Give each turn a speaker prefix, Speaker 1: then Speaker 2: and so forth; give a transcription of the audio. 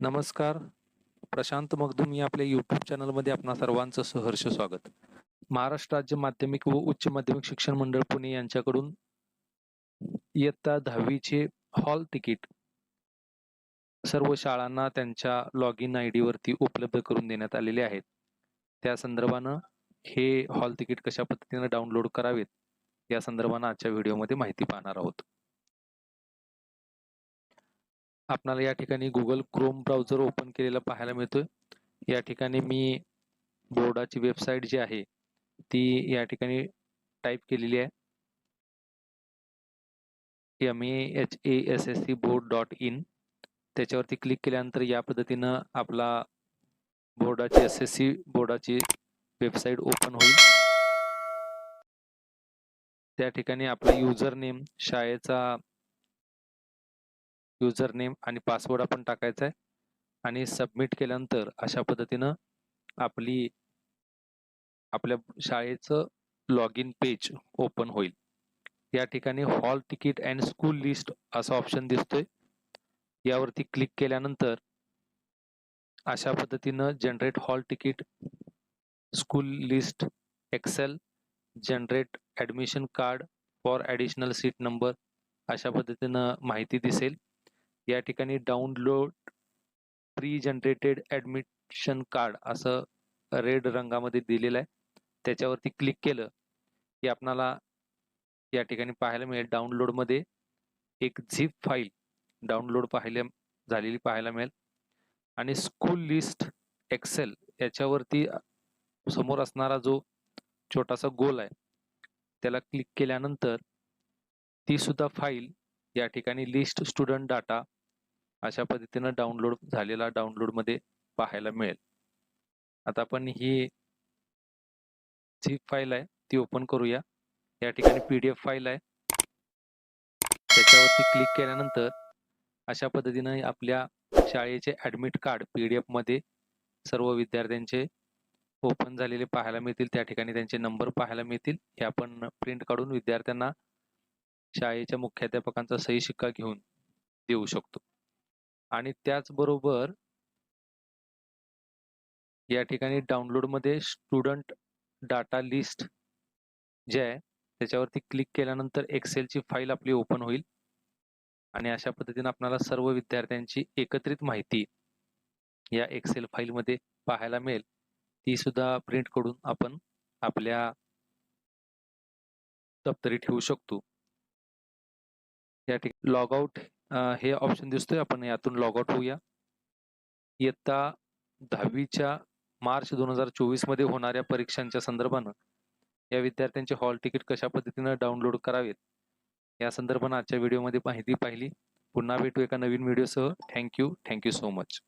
Speaker 1: नमस्कार. प्रशांत मगदुम या आपल्या युट्यूब चॅनलमध्ये आपणा सर्वांचं सहर्ष स्वागत. महाराष्ट्र राज्य माध्यमिक व उच्च माध्यमिक शिक्षण मंडळ पुणे यांच्याकडून इयत्ता दहावीचे हॉल तिकीट सर्व शाळांना त्यांच्या लॉग इन आय वरती उपलब्ध करून देण्यात आलेले आहेत. त्या संदर्भानं हे हॉल तिकीट कशा पद्धतीने डाउनलोड करावेत या संदर्भानं आजच्या व्हिडिओमध्ये माहिती पाहणार आहोत. आपणाला या ठिकाणी गुगल क्रोम ब्राउझर ओपन केलेला पाहायला मिळतोय. या ठिकाणी मी बोर्डाची वेबसाईट जी आहे ती या ठिकाणी टाईप केलेली आहे. M A H A S S C board dot in त्याच्यावरती क्लिक केल्यानंतर या पद्धतीनं आपला बोर्डाची एस एस सी बोर्डाची वेबसाईट ओपन होईल. त्या ठिकाणी आपला युजर नेम शाळेचा युजर नेम आणि पासवर्ड आपण टाकायचा आहे. आणि सबमिट केल्यानंतर अशा पद्धतीनं आपली आपल्या शाळेचं लॉग इन पेज ओपन होईल. या ठिकाणी hall ticket and school list असा ऑप्शन दिसतोय. यावरती क्लिक केल्यानंतर अशा पद्धतीनं generate hall ticket school list excel generate admission card for additional seat number अशा पद्धतीनं माहिती दिसेल. या ठिकाणी download pre generated admission card असं रेड रंगामध्ये दिलेलं आहे. त्याच्यावरती क्लिक केलं की आपणाला या ठिकाणी पाहायला मिळेल डाउनलोडमध्ये एक झिप फाईल डाउनलोड पाहायला झालेली पाहायला मिळेल. आणि स्कूल लिस्ट एक्सेल याच्यावरती समोर असणारा जो छोटासा गोल आहे त्याला क्लिक केल्यानंतर ती सुद्धा फाईल या ठिकाणी लिस्ट स्टुडंट डाटा अशा पद्धतीनं डाउनलोड झालेला डाउनलोडमध्ये पाहायला मिळेल. आता आपण ही झिप फाईल आहे ती ओपन करूया. या ठिकाणी पीडीएफ फाईल आहे. त्याच्यावरती क्लिक केल्यानंतर अशा पद्धतीनं आपल्या शाळेचे ऍडमिट कार्ड पीडीएफमध्ये सर्व विद्यार्थ्यांचे ओपन झालेले पाहायला मिळतील. त्या ठिकाणी त्यांचे नंबर पाहायला मिळतील. हे आपण प्रिंट काढून विद्यार्थ्यांना शाळेच्या मुख्याध्यापकांचा सही शिक्का घेऊन देऊ शकतो. आणि त्याचबरोबर या ठिकाणी डाउनलोडमध्ये स्टुडंट डाटा लिस्ट जे आहे त्याच्यावरती क्लिक केल्यानंतर एक्सेलची फाईल आपली ओपन होईल. आणि अशा पद्धतीने आपल्याला सर्व विद्यार्थ्यांची एकत्रित माहिती या एक्सेल फाईलमध्ये पाहायला मिळेल. ती सुद्धा प्रिंट करून आपण आपल्या दप्तरी ठेवू शकतो. या ठिकाणी लॉग आउट हे ऑप्शन दिसतोय. आपण यातून लॉग आउट होऊया. इयत्ता दहावीच्या मार्च दोन हजार चोवीसमध्ये होणाऱ्या परीक्षांच्या संदर्भानं या विद्यार्थ्यांचे हॉल तिकीट कशा पद्धतीनं डाउनलोड करावेत? या संदर्भानं आजच्या व्हिडिओमध्ये माहिती पाहिली. पुन्हा भेटू एका नवीन व्हिडिओसह thank you thank you so much